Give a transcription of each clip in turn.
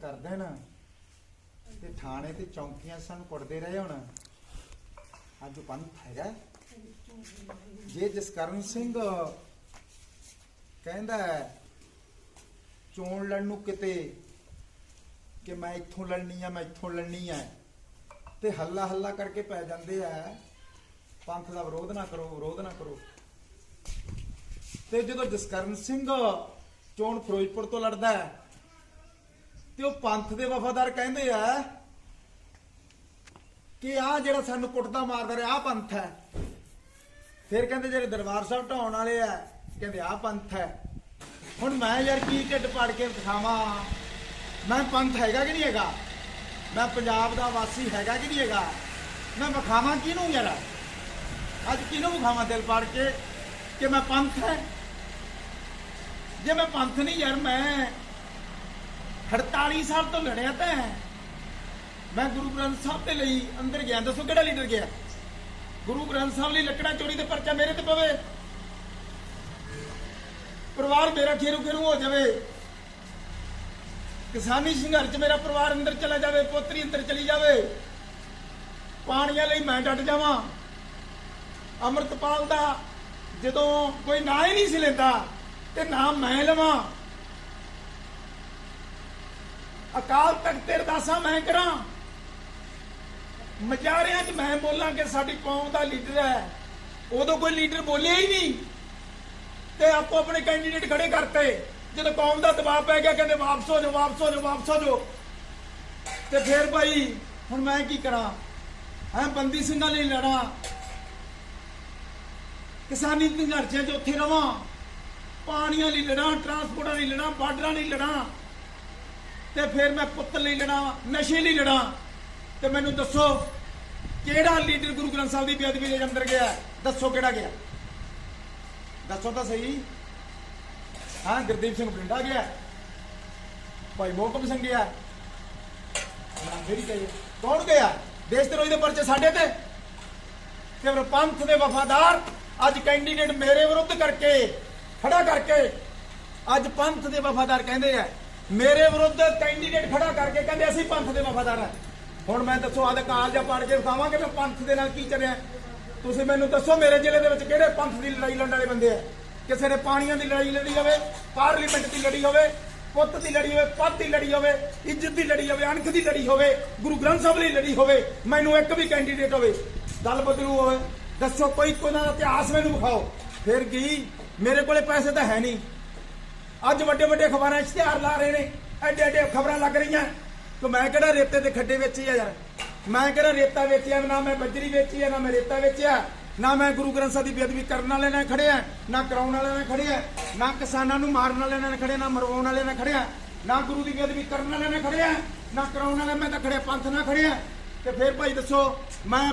ਕਰ ਦੇਣ ਤੇ ਥਾਣੇ ਤੇ ਚੌਂਕੀਆਂ ਸਾਨੂੰ ਕੁੱਟਦੇ ਰਹੇ ਹੁਣ। ਅੱਜ ਪੰਥ ਹੈਗਾ। ਜੇ ਜਸਕਰਨ ਸਿੰਘ ਕਹਿੰਦਾ ਹੈ, ਚੋਣ ਲੜਨ ਨੂੰ ਕਿਤੇ ਕਿ ਮੈਂ ਇੱਥੋਂ ਲੜਨੀ ਆ ਮੈਂ ਇੱਥੋਂ ਲੜਨੀ ਆ ਤੇ ਹੱਲਾ ਹੱਲਾ ਕਰਕੇ ਪੈ ਜਾਂਦੇ ਆ ਪੰਥ ਦਾ ਵਿਰੋਧ ਨਾ ਕਰੋ ਵਿਰੋਧ ਨਾ ਕਰੋ। ਤੇ ਜਦੋਂ ਜਸਕਰਨ ਸਿੰਘ ਚੋਣ ਫਿਰੋਜ਼ਪੁਰ ਤੋਂ ਲੜਦਾ ਹੈ ਤੇ ਉਹ ਪੰਥ ਦੇ ਵਫਾਦਾਰ ਕਹਿੰਦੇ ਆ ਕਿ ਆ ਜਿਹੜਾ ਸਾਨੂੰ ਕੁੱਟਦਾ ਮਾਰਦਾ ਰਿਹਾ ਆ ਪੰਥ ਹੈ। ਫਿਰ ਕਹਿੰਦੇ ਜਿਹੜੇ ਦਰਬਾਰ ਸਾਹਿਬ ਢਾਉਣ ਵਾਲੇ ਆ, ਕਹਿੰਦੇ ਆ ਪੰਥ ਹੈ। ਹੁਣ ਮੈਂ ਯਾਰ ਕੀ ਢਿੱਡ ਪਾੜ ਕੇ ਦਿਖਾਵਾਂ ਮੈਂ ਪੰਥ ਹੈਗਾ ਕਿ ਨਹੀਂ ਹੈਗਾ? ਮੈਂ ਪੰਜਾਬ ਦਾ ਵਾਸੀ ਹੈਗਾ ਕਿ ਨਹੀਂ ਹੈਗਾ? ਮੈਂ ਵਿਖਾਵਾਂ ਕਿਹਨੂੰ ਯਾਰ? ਅੱਜ ਕਿਹਨੂੰ ਵਿਖਾਵਾਂ ਦਿਲ ਪਾੜ ਕੇ? ਕਿ ਮੈਂ ਪੰਥ ਹੈ? ਜੇ ਮੈਂ ਪੰਥ ਨਹੀਂ ਯਾਰ, ਮੈਂ 48 ਸਾਲ ਤੋਂ ਲੜਿਆ ਤਾਂ ਮੈਂ ਗੁਰੂ ਗ੍ਰੰਥ ਸਾਹਿਬ ਦੇ ਲਈ ਅੰਦਰ ਗਿਆ। ਦੱਸੋ ਕਿਹੜਾ ਲੀਡਰ ਗਿਆ? ਗੁਰੂ ਗ੍ਰੰਥ ਸਾਹਿਬ ਲਈ ਲੱਕੜਾਂ ਚੋਰੀ ਦਾ ਪਰਚਾ ਮੇਰੇ ਤੇ ਪਵੇ। ਪਰਿਵਾਰ ਮੇਰਾ ਖੇਰੂ ਖੇਰੂ ਹੋ ਜਾਵੇ। ਕਿਸਾਨੀ ਸੰਘਰਸ਼ ਮੇਰਾ ਪਰਿਵਾਰ ਅੰਦਰ ਚਲਾ ਜਾਵੇ, ਪੋਤਰੀ ਅੰਦਰ ਚਲੀ ਜਾਵੇ। ਪਾਣੀਆਂ ਲਈ ਮੈਂ ਡਟ ਜਾਵਾਂ। ਅਮਰਤਪਾਲ ਦਾ ਜਦੋਂ ਕੋਈ ਨਾਂ ਹੀ ਨਹੀਂ ਸੀ ਲੈਂਦਾ, ਤੇ ਨਾਮ ਮੈਂ ਲਵਾਂ। ਅਕਾਲ ਤਖਤ ਤੇ ਅਰਦਾਸਾਂ ਮੈਂ ਕਰਾਂ। ਮਜਾਰਿਆਂ 'ਚ ਮੈਂ ਬੋਲਾਂ ਕਿ ਸਾਡੀ ਕੌਮ ਦਾ ਲੀਡਰ ਹੈ। ਉਦੋਂ ਕੋਈ ਲੀਡਰ ਬੋਲਿਆ ਹੀ ਨਹੀਂ। ਤੇ ਆਪੋ ਆਪਣੇ ਕੈਂਡੀਡੇਟ ਖੜੇ ਕਰਤੇ। ਜਦੋਂ ਕੌਮ ਦਾ ਦਬਾਅ ਪੈ ਗਿਆ, ਕਹਿੰਦੇ ਵਾਪਸ ਹੋ ਜਾਓ, ਵਾਪਸ ਹੋ ਜਾਓ, ਵਾਪਸ ਹੋ ਜਾਓ। ਤੇ ਫਿਰ ਭਾਈ, ਹੁਣ ਮੈਂ ਕੀ ਕਰਾਂ? ਹਾਂ ਬੰਦੀ ਸਿੰਘਾਂ ਲਈ ਲੜਾਂ। ਕਿਸਾਨੀ ਸੰਘਰਸ਼ਾਂ 'ਚ ਉੱਥੇ ਰਵਾਂ। ਪਾਣੀਆਂ ਲਈ ਲੜਾਂ ਟਰਾਂਸਪੋਰਟਾਂ ਲਈ ਲੜਾਂ ਬਾਰਡਰਾਂ ਲਈ ਲੜਾਂ। ਤੇ ਫਿਰ ਮੈਂ ਪੁੱਤ ਲਈ ਲੜਾਂ ਨਸ਼ੇ ਲਈ ਲੜਾਂ ਤੇ ਮੈਨੂੰ ਦੱਸੋ, ਕਿਹੜਾ ਲੀਡਰ ਗੁਰੂ ਗ੍ਰੰਥ ਸਾਹਿਬ ਦੀ ਬੇਅਦਬੀ ਦੇ ਅੰਦਰ ਗਿਆ? ਦੱਸੋ ਕਿਹੜਾ ਗਿਆ? ਦੱਸੋ ਤਾਂ ਸਹੀ। ਹਾਂ, ਗੁਰਦੀਪ ਸਿੰਘ ਬਰਿੰਡਾ ਗਿਆ। ਭਾਈ ਮੋਹਕਮ ਸਿੰਘ ਗਿਆ। ਨਾਮ ਫੇਰੀ ਕੌਣ ਗਿਆ? ਦੇਸ਼ ਦੇ ਰੋਈ ਦੇ ਪਰਚੇ ਸਾਡੇ ਤੇ। ਤੇ ਫਿਰ ਪੰਥ ਦੇ ਵਫਾਦਾਰ ਅੱਜ ਕੈਂਡੀਡੇਟ ਮੇਰੇ ਵਿਰੁੱਧ ਕਰਕੇ, ਖੜਾ ਕਰਕੇ ਅੱਜ ਪੰਥ ਦੇ ਵਫਾਦਾਰ ਕਹਿੰਦੇ ਆ ਮੇਰੇ ਵਿਰੁੱਧ ਕੈਂਡੀਡੇਟ ਖੜਾ ਕਰਕੇ ਕਹਿੰਦੇ ਅਸੀਂ ਪੰਥ ਦੇ ਵਫਾਦਾਰ ਆ ਹੁਣ ਮੈਂ ਦੱਸੋ ਆਦੇ ਕਾਲਜਾ ਪੜ ਕੇ ਦਿਖਾਵਾਂ ਕਿ ਮੈਂ ਪੰਥ ਦੇ ਨਾਲ ਕੀ ਚੱਲਿਆ। ਤੁਸੀਂ ਮੈਨੂੰ ਦੱਸੋ, ਮੇਰੇ ਜ਼ਿਲ੍ਹੇ ਦੇ ਵਿੱਚ ਕਿਹੜੇ ਪੰਥ ਦੀ ਲੜਾਈ ਲੜਨ ਵਾਲੇ ਬੰਦੇ ਆ? ਕਿਸੇ ਨੇ ਪਾਣੀਆਂ ਦੀ ਲੜਾਈ ਲੜੀ ਹੋਵੇ, ਪਾਰਲੀਮੈਂਟ ਦੀ ਲੜੀ ਹੋਵੇ, ਪੁੱਤ ਦੀ ਲੜੀ ਹੋਵੇ, ਪੱਤ ਦੀ ਲੜੀ ਹੋਵੇ, ਇੱਜ਼ਤ ਦੀ ਲੜੀ ਹੋਵੇ, ਅਣਖ ਦੀ ਲੜੀ ਹੋਵੇ, ਗੁਰੂ ਗ੍ਰੰਥ ਸਾਹਿਬ ਲਈ ਲੜੀ ਹੋਵੇ, ਮੈਨੂੰ ਇੱਕ ਵੀ ਕੈਂਡੀਡੇਟ ਹੋਵੇ, ਦਲ ਬਦਲੂ ਹੋਵੇ। ਦੱਸੋ, ਕੋਈ ਕੋਈ ਦਾ ਇਤਿਹਾਸ ਮੈਨੂੰ ਵਿਖਾਓ। ਫਿਰ ਕੀ? ਮੇਰੇ ਕੋਲੇ ਪੈਸੇ ਤਾਂ ਹੈ ਨਹੀਂ। ਅੱਜ ਵੱਡੇ ਵੱਡੇ ਅਖਬਾਰਾਂ ਇਸ਼ਤਿਹਾਰ ਲਾ ਰਹੇ ਨੇ। ਐਡੇ ਐਡੇ ਖਬਰਾਂ ਲੱਗ ਰਹੀਆਂ। ਕਿ ਮੈਂ ਕਿਹੜਾ ਰੇਤੇ ਦੇ ਖੱਡੇ ਵੇਚੀ ਆ ਯਾਰ? ਮੈਂ ਕਿਹੜਾ ਰੇਤਾ ਵੇਚਿਆ? ਨਾ ਮੈਂ ਬੱਜਰੀ ਵੇਚੀ ਆ, ਨਾ ਮੈਂ ਰੇਤਾ ਵੇਚਿਆ। ਨਾ ਮੈਂ ਗੁਰੂ ਗ੍ਰੰਥ ਸਾਹਿਬ ਦੀ ਬੇਅਦਬੀ ਕਰਨ ਵਾਲੇ ਨਾਲ ਖੜਿਆ। ਨਾ ਕਰਾਉਣ ਵਾਲੇ ਨਾਲ ਖੜਿਆ। ਨਾ ਕਿਸਾਨਾਂ ਨੂੰ ਮਾਰਨ ਵਾਲੇ ਨਾਲ ਖੜਿਆ, ਨਾ ਮਰਵਾਉਣ ਵਾਲੇ ਨਾਲ ਖੜਿਆ। ਨਾ ਗੁਰੂ ਦੀ ਬੇਅਦਬੀ ਕਰਨ ਵਾਲੇ ਨਾਲ ਖੜਿਆ। ਨਾ ਕਰਾਉਣ ਵਾਲੇ, ਮੈਂ ਤਾਂ ਖੜਿਆ, ਪੰਥ ਨਾਲ ਖੜਿਆ। ਤੇ ਫਿਰ ਭਾਈ ਦੱਸੋ, ਮੈਂ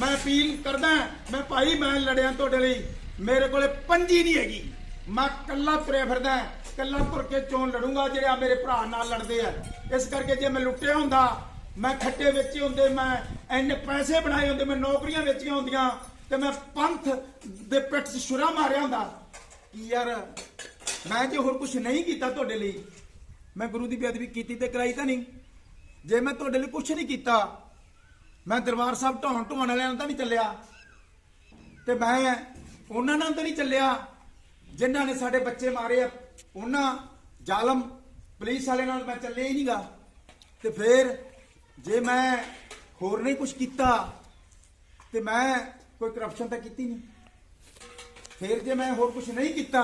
ਮੈਂ ਅਪੀਲ ਕਰਦਾ, ਮੈਂ ਭਾਈ, ਮੈਂ ਲੜਿਆ ਤੁਹਾਡੇ ਲਈ ਮੇਰੇ ਕੋਲੇ ਪੰਜੀ ਨਹੀਂ ਹੈਗੀ। ਮੈਂ ਕੱਲਾ ਤੁਰਿਆ ਫਿਰਦਾ। ਕੱਲਾ ਤੁਰ ਕੇ ਚੋਣ ਲੜੂੰਗਾ, ਜਿਹੜੇ ਆ ਮੇਰੇ ਭਰਾ ਨਾਲ ਲੜਦੇ ਆ। ਇਸ ਕਰਕੇ ਜੇ ਮੈਂ ਲੁੱਟਿਆ ਹੁੰਦਾ, ਮੈਂ ਖੱਟੇ ਵੇਚੇ ਹੁੰਦੇ, ਮੈਂ ਇੰਨੇ ਪੈਸੇ ਬਣਾਏ ਹੁੰਦੇ, ਮੈਂ ਨੌਕਰੀਆਂ ਵੇਚੀਆਂ ਹੁੰਦੀਆਂ, ਤੇ ਮੈਂ ਪੰਥ ਦੇ ਪਿੱਠ 'ਚ ਛੁਰਾ ਮਾਰਿਆ ਹੁੰਦਾ। ਕੀ ਯਾਰ, ਮੈਂ ਜੇ ਹੋਰ ਕੁਝ ਨਹੀਂ ਕੀਤਾ ਤੁਹਾਡੇ ਲਈ, ਮੈਂ ਗੁਰੂ ਦੀ ਬੇਅਦਬੀ ਕੀਤੀ ਤੇ ਕਰਾਈ ਤਾਂ ਨਹੀਂ। ਜੇ ਮੈਂ ਤੁਹਾਡੇ ਲਈ ਕੁਝ ਨਹੀਂ ਕੀਤਾ, ਮੈਂ ਦਰਬਾਰ ਸਾਹਿਬ ਢਾਉਣ ਢਾਉਣ ਵਾਲਿਆਂ ਨਾਲ ਤਾਂ ਨਹੀਂ ਚੱਲਿਆ। ਤੇ ਮੈਂ ਉਹਨਾਂ ਨਾਲ ਤਾਂ ਨਹੀਂ ਚੱਲਿਆ, ਜਿਨ੍ਹਾਂ ਨੇ ਸਾਡੇ ਬੱਚੇ ਮਾਰੇ ਆ ਉਹਨਾਂ ਜ਼ਾਲਮ ਪੁਲਿਸ ਵਾਲੇ ਨਾਲ ਮੈਂ ਚੱਲਿਆ ਹੀ ਨਹੀਂਗਾ ਤੇ ਫਿਰ ਜੇ ਮੈਂ ਹੋਰ ਨਹੀਂ ਕੁਝ ਕੀਤਾ, ਤੇ ਮੈਂ ਕੋਈ ਕਰਪਸ਼ਨ ਤਾਂ ਕੀਤੀ ਨਹੀਂ ਫਿਰ ਜੇ ਮੈਂ ਹੋਰ ਕੁਝ ਨਹੀਂ ਕੀਤਾ,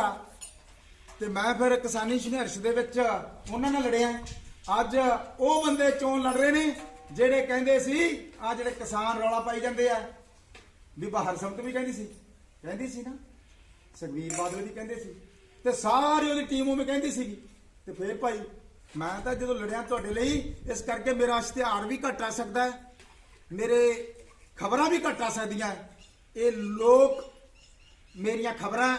ਤੇ ਮੈਂ ਫਿਰ ਕਿਸਾਨੀ ਸੰਘਰਸ਼ ਦੇ ਵਿੱਚ ਉਹਨਾਂ ਨਾਲ ਲੜਿਆ। ਅੱਜ ਉਹ ਬੰਦੇ ਚੋਣ ਲੜ ਰਹੇ ਨੇ, ਜਿਹੜੇ ਕਹਿੰਦੇ ਸੀ ਆ ਜਿਹੜੇ ਕਿਸਾਨ ਰੌਲਾ ਪਾਈ ਜਾਂਦੇ ਆ। ਵੀ ਬਾਹਰ ਸੰਤ ਵੀ ਕਹਿੰਦੀ ਸੀ। ਕਹਿੰਦੀ ਸੀ ਨਾ, ਸੁਖਬੀਰ ਬਾਦਲ ਵੀ ਕਹਿੰਦੇ ਸੀ। ਤੇ ਸਾਰੀ ਉਹਦੀ ਟੀਮ ਉਵੇਂ ਕਹਿੰਦੀ ਸੀਗੀ। ਤੇ ਫੇਰ ਭਾਈ, ਮੈਂ ਤਾਂ ਜਦੋਂ ਲੜਿਆ ਤੁਹਾਡੇ ਲਈ, ਇਸ ਕਰਕੇ ਮੇਰਾ ਇਸ਼ਤਿਹਾਰ ਵੀ ਘਟ ਆ ਸਕਦਾ ਹੈ। ਮੇਰੇ ਖਬਰਾਂ ਵੀ ਘਟ ਆ ਸਕਦੀਆਂ ਇਹ ਲੋਕ ਮੇਰੀਆਂ ਖਬਰਾਂ,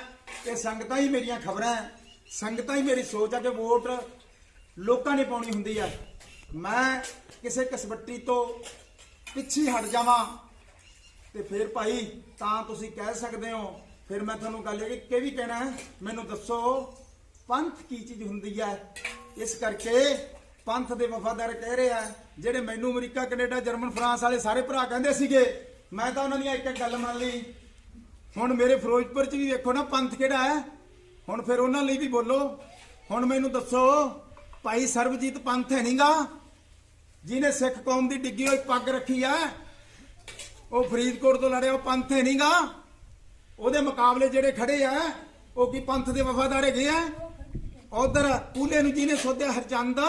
ਇਹ ਸੰਗਤਾਂ ਹੀ ਮੇਰੀਆਂ ਖਬਰਾਂ ਸੰਗਤਾਂ ਹੀ ਮੇਰੀ ਸੋਚ ਆ ਕਿ ਵੋਟ ਲੋਕਾਂ ਨੇ ਪਾਉਣੀ ਹੁੰਦੀ ਹੈ ਮੈਂ ਕਿਸੇ ਕਸਬੱਟੀ ਤੋਂ ਪਿੱਛੇ ਹਟ ਜਾਵਾਂ। ਤੇ ਫਿਰ ਭਾਈ, ਤਾਂ ਤੁਸੀਂ ਕਹਿ ਸਕਦੇ ਹੋ ਫਿਰ ਮੈਂ ਤੁਹਾਨੂੰ ਗੱਲ ਇਹ ਕਿ ਵੀ ਕਹਿਣਾ ਹੈ, ਮੈਨੂੰ ਦੱਸੋ, ਪੰਥ ਕੀ ਚੀਜ਼ ਹੁੰਦੀ ਹੈ? ਇਸ ਕਰਕੇ ਪੰਥ ਦੇ ਵਫਾਦਾਰ ਕਹਿ ਰਹੇ ਆ ਜਿਹੜੇ ਮੈਨੂੰ ਅਮਰੀਕਾ, ਕੈਨੇਡਾ, ਜਰਮਨ, ਫਰਾਂਸ ਵਾਲੇ ਸਾਰੇ ਭਰਾ ਕਹਿੰਦੇ ਸੀਗੇ, ਮੈਂ ਤਾਂ ਉਹਨਾਂ ਦੀ ਇੱਕ ਇੱਕ ਗੱਲ ਮੰਨ ਲਈ। ਹੁਣ ਮੇਰੇ ਫਿਰੋਜ਼ਪੁਰ ਚ ਵੀ ਵੇਖੋ ਨਾ, ਪੰਥ ਕਿਹੜਾ ਹੈ? ਹੁਣ ਫਿਰ ਉਹਨਾਂ ਲਈ ਵੀ ਬੋਲੋ। ਹੁਣ ਮੈਨੂੰ ਦੱਸੋ, ਭਾਈ ਸਰਬਜੀਤ ਪੰਥ ਹੈ ਨਹੀਂਗਾ ਜਿਹਨੇ ਸਿੱਖ ਕੌਮ ਦੀ ਡਿੱਗੀ ਹੋਈ ਪੱਗ ਰੱਖੀ ਆ ਉਹ ਫਰੀਦਕੋਟ ਤੋਂ ਲੜਿਆ, ਉਹ ਪੰਥ ਹੈ ਨਹੀਂਗਾ ਉਹਦੇ ਮੁਕਾਬਲੇ ਜਿਹੜੇ ਖੜੇ ਆ ਉਹ ਕੀ ਪੰਥ ਦੇ ਵਫਾਦਾਰ ਹੈਗੇ ਆ? ਉਧਰ ਪੂਲੇ ਨੂੰ ਜਿਹਨੇ ਸੋਧਿਆ ਹਰਚੰਦ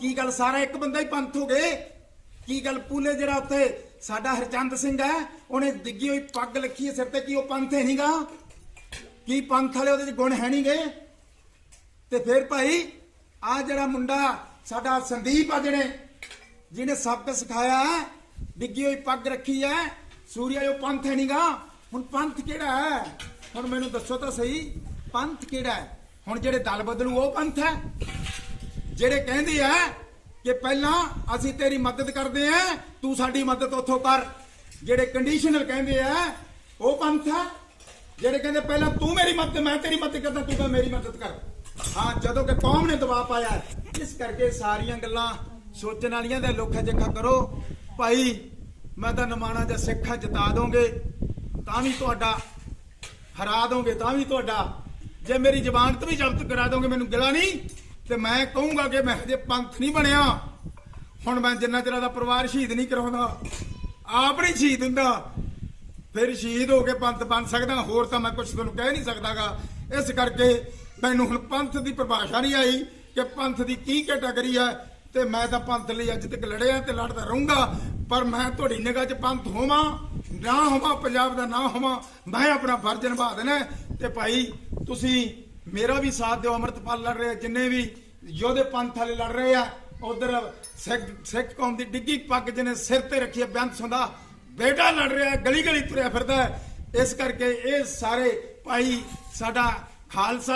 ਕੀ ਗੱਲ ਸਾਰਾ ਇੱਕ ਬੰਦਾ ਹੀ ਪੰਥ ਹੋ ਗਏ? ਕੀ ਗੱਲ ਪੂਲੇ ਜਿਹੜਾ ਉੱਥੇ ਸਾਡਾ ਹਰਚੰਦ ਸਿੰਘ ਹੈ ਉਹਨੇ ਡਿੱਗੀ ਹੋਈ ਪੱਗ ਲੱਖੀ ਹੈ ਸਿਰ ਤੇ ਕੀ ਉਹ ਪੰਥ ਹੈ ਨਹੀਂਗਾ? ਕੀ ਪੰਥ ਵਾਲੇ ਉਹਦੇ ਚ ਗੁਣ ਹੈ ਨਹੀਂਗੇ? ਤੇ ਫਿਰ ਭਾਈ ਆ ਜਿਹੜਾ ਮੁੰਡਾ ਸਾਡਾ ਸੰਦੀਪ ਆ ਜਿਹੜੇ ਜਿਹਨੇ ਸਭ ਸਬਕ ਸਿਖਾਇਆ ਹੈ, ਡਿੱਗੀ ਹੋਈ ਪੱਗ ਰੱਖੀ ਹੈ ਸੂਰਿਆ ਜੋ ਪੰਥ ਹੈ ਨੀਗਾ ਹੁਣ ਪੰਥ ਕਿਹੜਾ ਹੈ? ਹੁਣ ਮੈਨੂੰ ਦੱਸੋ ਤਾਂ ਸਹੀ, ਪੰਥ ਕਿਹੜਾ ਹੈ? ਹੁਣ ਜਿਹੜੇ ਦਲ ਬਦਲੂ, ਉਹ ਪੰਥ ਹੈ? ਜਿਹੜੇ ਕਹਿੰਦੇ ਆ ਕਿ ਪਹਿਲਾਂ ਅਸੀਂ ਤੇਰੀ ਮਦਦ ਕਰਦੇ ਆ, ਤੂੰ ਸਾਡੀ ਮਦਦ ਉੱਥੋਂ ਕਰ। ਜਿਹੜੇ ਕੰਡੀਸ਼ਨਲ ਕਹਿੰਦੇ ਆ, ਉਹ ਪੰਥ ਹੈ? ਜਿਹੜੇ ਕਹਿੰਦੇ ਪਹਿਲਾਂ ਤੂੰ ਮੇਰੀ ਮਦਦ, ਮੈਂ ਤੇਰੀ ਮਦਦ ਕਰਦਾ, ਤੂੰ ਤਾਂ ਮੇਰੀ ਮਦਦ ਕਰ। ਹਾਂ, ਜਦੋਂ ਕਿ ਕੌਮ ਨੇ ਦਬਾਅ ਪਾਇਆ ਇਸ ਕਰਕੇ ਸਾਰੀਆਂ ਗੱਲਾਂ ਸੋਚਣ ਵਾਲੀਆਂ ਦੇ ਲੋਕਾਂ ਜਿਹਾ ਕਰੋ। ਭਾਈ, ਮੈਂ ਤਾਂ ਨਮਾਣਾ ਜਾਂ ਸਿੱਖਾਂ ਜਿਤਾ ਦੋਗੇ। ਤਾਂ ਵੀ ਤੁਹਾਡਾ ਹਰਾ ਦੋਗੇ, ਤਾਂ ਵੀ ਤੁਹਾਡਾ। ਜੇ ਮੇਰੀ ਜ਼ਬਾਨ ਤੋਂ ਵੀ ਜ਼ਬਤ ਕਰਾ ਦੋਗੇ, ਮੈਨੂੰ ਗਿਲਾ ਨਹੀਂ, ਤੇ ਮੈਂ ਕਹੂੰਗਾ ਕਿ ਮੈਂ ਹਜੇ ਪੰਥ ਨਹੀਂ ਬਣਿਆ। ਹੁਣ ਮੈਂ ਜਿੰਨਾ ਚਿਰ ਦਾ ਪਰਿਵਾਰ ਸ਼ਹੀਦ ਨਹੀਂ ਕਰਾਉਂਦਾ, ਆਪ ਨਹੀਂ ਸ਼ਹੀਦ ਹੁੰਦਾ, ਫਿਰ ਸ਼ਹੀਦ ਹੋ ਕੇ ਪੰਥ ਬਣ ਸਕਦਾ, ਹੋਰ ਤਾਂ ਮੈਂ ਕੁਝ ਤੁਹਾਨੂੰ ਕਹਿ ਨਹੀਂ ਸਕਦਾਗਾ। ਇਸ ਕਰਕੇ ਮੈਨੂੰ ਹੁਣ ਪੰਥ ਦੀ ਪਰਿਭਾਸ਼ਾ ਨਹੀਂ ਆਈ ਕਿ ਪੰਥ ਦੀ ਕੀ ਕੈਟਾਗਰੀ ਹੈ, ਤੇ ਮੈਂ ਤਾਂ ਪੰਥ ਲਈ ਅੱਜ ਤੱਕ ਲੜਿਆ ਤੇ ਲੜਦਾ ਰਹੂੰਗਾ। ਪਰ ਮੈਂ ਤੁਹਾਡੀ ਨਿਗਾਹ 'ਚ ਪੰਥ ਹੋਵਾਂ, ਨਾ ਹੋਵਾਂ ਪੰਜਾਬ ਦਾ ਨਾ ਹੋਵਾਂ, ਮੈਂ ਆਪਣਾ ਫਰਜ਼ ਨਿਭਾ ਦੇਣਾ ਹੈ। ਤੇ ਭਾਈ, ਤੁਸੀਂ ਮੇਰਾ ਵੀ ਸਾਥ ਦਿਓ, ਅਮਰਤਪਾਲ ਲੜ ਰਹੇ, ਜਿੰਨੇ ਵੀ ਯੋਧੇ ਪੰਥ ਵਾਲੇ ਲੜ ਰਹੇ ਆ, ਉਧਰ ਸਿੱਖ ਸਿੱਖ ਕੌਮ ਦੀ ਡਿੱਗੀ ਪੱਗ ਜਿਹਨੇ ਸਿਰ ਤੇ ਰੱਖੀ ਹੈ ਬੇਅੰਤ ਸੁੰਦਾ ਬੇਟਾ ਲੜ ਰਿਹਾ ਗਲੀ ਗਲੀ ਤੁਰਿਆ ਫਿਰਦਾ ਇਸ ਕਰਕੇ ਇਹ ਸਾਰੇ ਭਾਈ, ਸਾਡਾ ਖਾਲਸਾ